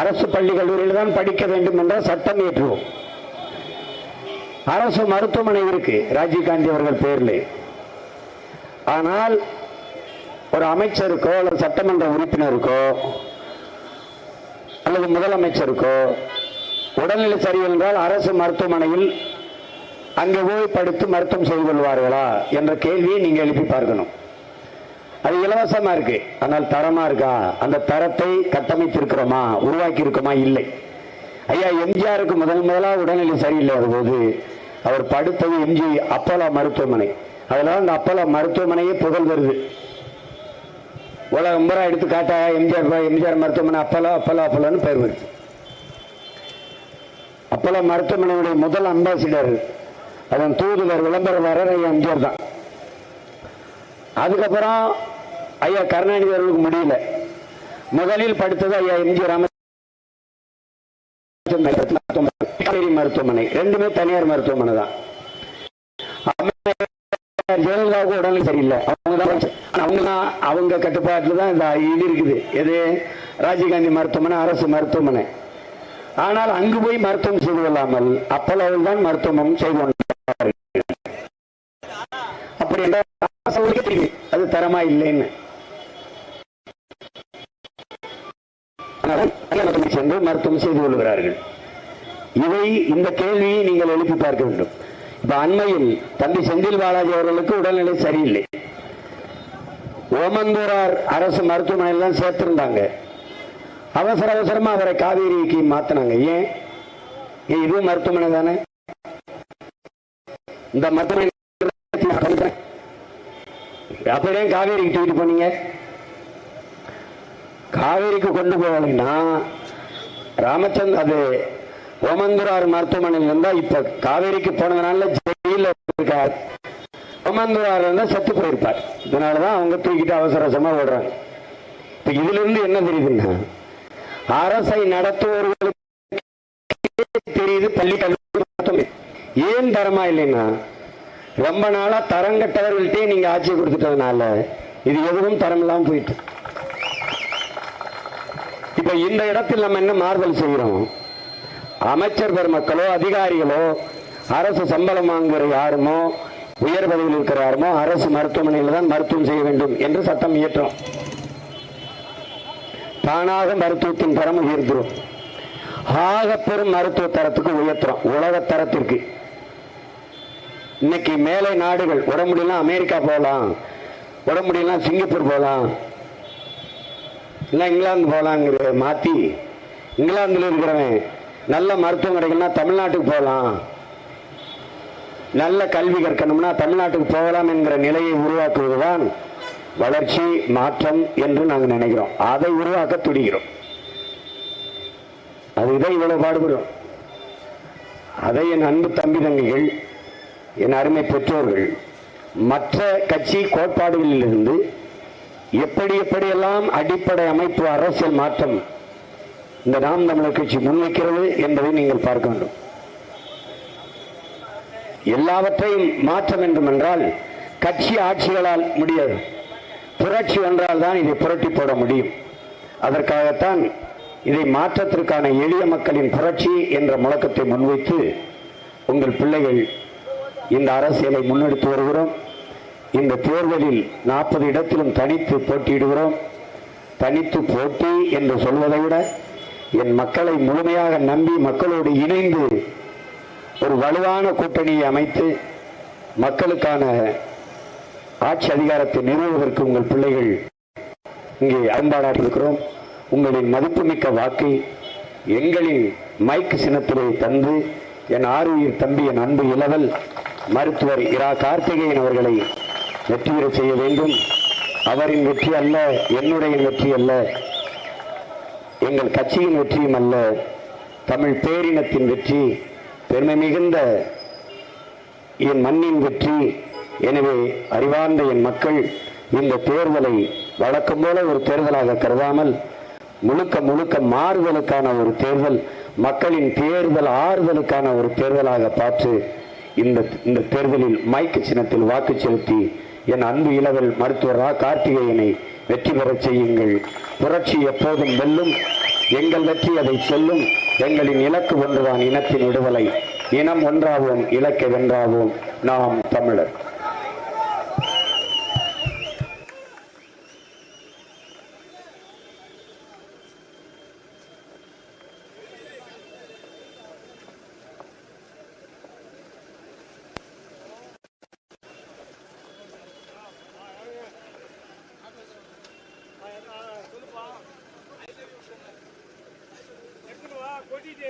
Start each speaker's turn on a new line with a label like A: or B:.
A: அரசு பள்ளி கல்லூரியில் தான் படிக்க வேண்டும் என்ற சட்டம் ஏற்றுவோம். அரசு மருத்துவமனை இருக்கு ராஜீவ்காந்தி அவர்கள் பேரில். ஆனால் ஒரு அமைச்சருக்கோ அல்லது சட்டமன்ற உறுப்பினருக்கோ அல்லது முதலமைச்சருக்கோ உடல்நிலை சரியென்றால் அரசு மருத்துவமனையில் அங்கே போய் படுத்து மருத்துவம் செய்து கொள்வார்களா என்ற கேள்வியை நீங்கள் எழுப்பி பார்க்கணும். அது இலவசமா இருக்கு. ஆனால் தரமா இருக்கா? அந்த தரத்தை கட்டமைத்திருக்கிறோமா? உருவாக்கி இருக்கோமா இல்லை. ஐயா எம்ஜிஆருக்கு முதல் முதலாக உடல்நிலை சரியில்லாத போது அவர் படுத்தது எம்ஜி அப்போலா மருத்துவமனை. அதனால அந்த அப்போலா மருத்துவமனையே புகழ் வருது உலகம் பூரா எடுத்து காட்டா எம்ஜிஆர் எம்ஜிஆர் மருத்துவமனை அப்போலோ அப்போலோ அப்போலோன்னு பெயர் வருது. அப்போலோ மருத்துவமனையுடைய முதல் அம்பாசிடர் அதன் தூதுவர் விளம்பரம் வரைய எம்ஜிஆர் தான். அதுக்கப்புறம் ஐயா கருணாநிதி அவர்களுக்கு முடியல. முதலில் படுத்தது ஐயா எம்ஜி ராமச்சந்திரன் மருத்துவமனை. ரெண்டுமே தனியார் மருத்துவமனை தான். ஜெயலலிதாவுக்கு உடனே சரியில்லை. அவங்க தான் அவங்க தான் அவங்க கட்டுப்பாட்டில் தான் இந்த இது இருக்குது. எது? ராஜீவ்காந்தி மருத்துவமனை அரசு மருத்துவமனை. ஆனால் அங்கு போய் மருத்துவம் செய்து கொள்ளாமல் அப்பளவில் தான் மருத்துவம் செய்து கொண்டார்கள். அப்படி என்றால் அது தரமா இல்லைன்னு. கல்யாணத்தில் சென்று மருத்துவம் செய்து கொள்கிறார்கள். இவை இந்த கேள்வியை நீங்கள் எழுப்பி பார்க்க வேண்டும். இப்ப அண்மையில் தம்பி செந்தில் பாலாஜி அவர்களுக்கு உடல்நிலை சரியில்லை. ஓமந்தூரார் அரசு மருத்துவமனையில் தான் சேர்த்திருந்தாங்க. அவசர அவசரமா அவரை காவேரிக்கு மாத்தினாங்க. ஏன்? ஏன் இதுவும் மருத்துவமனை தானே? இந்த மருத்துவமனை அப்படியே காவேரிக்கு தூக்கிட்டு போனீங்க? காவேரிக்கு கொண்டு போகலைன்னா ராமச்சந்திர அது ஓமந்துரார் மருத்துவமனையில் இருந்தா இப்ப காவேரிக்கு போனதுனால ஜெயில இருக்கார். ஓமந்துரார் இருந்தா செத்து போயிருப்பார். இதனாலதான் அவங்க தூக்கிட்டு அவசர ஓடுறாங்க. இப்ப இதுல இருந்து என்ன தெரியுதுன்னா அரசை நடத்துவர்களுக்கு தெரியுது பள்ளி கல்லூரி ஏன் தரமா இல்லைன்னா ரொம்ப நாளா தரங்கட்டவர்கள்ட்டே நீங்க ஆட்சி கொடுத்துட்டதுனால இது எதுவும் தரம் இல்லாம போயிட்டு இப்ப இந்த இடத்தில் நம்ம என்ன மாறுதல் செய்கிறோம்? அமைச்சர் பெருமக்களோ அதிகாரிகளோ அரசு சம்பளம் வாங்குகிற யாருமோ உயர் பதவியில் இருக்கிற யாருமோ அரசு மருத்துவமனையில் தான் மருத்துவம் செய்ய வேண்டும் என்று சட்டம் இயற்றும். தானாக மருத்துவத்தின் தரம் உயர்த்திடும் ஆக பெரும் மருத்துவ தரத்துக்கு உயர்த்துறோம். உலக தரத்திற்கு. இன்னைக்கு மேலை நாடுகள் உடம்பு அமெரிக்கா போகலாம் உடம்பு சிங்கப்பூர் போகலாம் இல்லை இங்கிலாந்து போகலாங்கிற மாற்றி இங்கிலாந்தில் இருக்கிறவன் நல்ல மருத்துவம் கிடைக்கணும்னா தமிழ்நாட்டுக்கு போகலாம் நல்ல கல்வி கற்கணும்னா தமிழ்நாட்டுக்கு போகலாம் என்கிற நிலையை உருவாக்குவதுதான் வளர்ச்சி மாற்றம் என்று நாங்கள் நினைக்கிறோம். அதை உருவாக்க துடிக்கிறோம். அதுதான் இவ்வளவு பாடுபடுறோம். அதை என் அன்பு தம்பி தங்கைகள் என் அருமை பெற்றோர்கள் மற்ற கட்சி கோட்பாடுகளிலிருந்து எப்படி எப்படியெல்லாம் அடிப்படை அமைப்பு அரசியல் மாற்றம் இந்த நாம் தமிழர் கட்சி முன்வைக்கிறது என்பதை நீங்கள் பார்க்க வேண்டும். எல்லாவற்றையும் மாற்ற வேண்டும் என்றால் கட்சி ஆட்சிகளால் முடியாது. புரட்சி என்றால் தான் இதை புரட்டி போட முடியும். அதற்காகத்தான் இதை மாற்றத்திற்கான எளிய மக்களின் புரட்சி என்ற முழக்கத்தை முன்வைத்து உங்கள் பிள்ளைகள் இந்த அரசியலை முன்னெடுத்து வருகிறோம். இந்த தேர்தலில் நாற்பது இடத்திலும் தனித்து போட்டியிடுகிறோம். தனித்து போட்டி என்று சொல்வதை விட என் மக்களை முழுமையாக நம்பி மக்களோடு இணைந்து ஒரு வலுவான கூட்டணியை அமைத்து மக்களுக்கான ஆட்சி அதிகாரத்தை நிறுவுவதற்கு உங்கள் பிள்ளைகள் இங்கே அரும்பாடாடி இருக்கிறோம். உங்களின் மதிப்புமிக்க வாக்கை எங்களின் மைக் சின்னத்திலே தந்து என் ஆறு தம்பி என் அன்பு இளவல் மருத்துவர் இரா கார்த்திகேயன் அவர்களை வெற்றி செய்ய வேண்டும். அவரின் வெற்றி அல்ல என்னுடைய வெற்றி அல்ல. எங்கள் கட்சியின் வெற்றியும் அல்ல. தமிழ் பேரினத்தின் வெற்றி பெருமை மிகுந்த என் மண்ணின் வெற்றி. எனவே அறிவார்ந்த என் மக்கள் இந்த தேர்தலை வழக்கம் போல ஒரு தேர்தலாக கருதாமல் முழுக்க முழுக்க மாறுதலுக்கான ஒரு தேர்தல் மக்களின் தேர்தல் ஆறுதலுக்கான ஒரு தேர்தலாக பார்த்து இந்த இந்த தேர்தலில் மைக்கு சின்னத்தில் வாக்கு செலுத்தி என் அன்பு இளவல் மருத்துவர் ரா கார்த்திகேயனை வெற்றி பெறச் செய்யுங்கள். புரட்சி எப்போதும் வெல்லும். எங்கள் வெற்றி அதை சொல்லும். எங்களின் இலக்கு ஒன்றுதான் இனத்தின் விடுதலை. இனம் ஒன்றாவோம் இலக்கை வென்றாவோம். நாம் தமிழர்.
B: 我弟弟。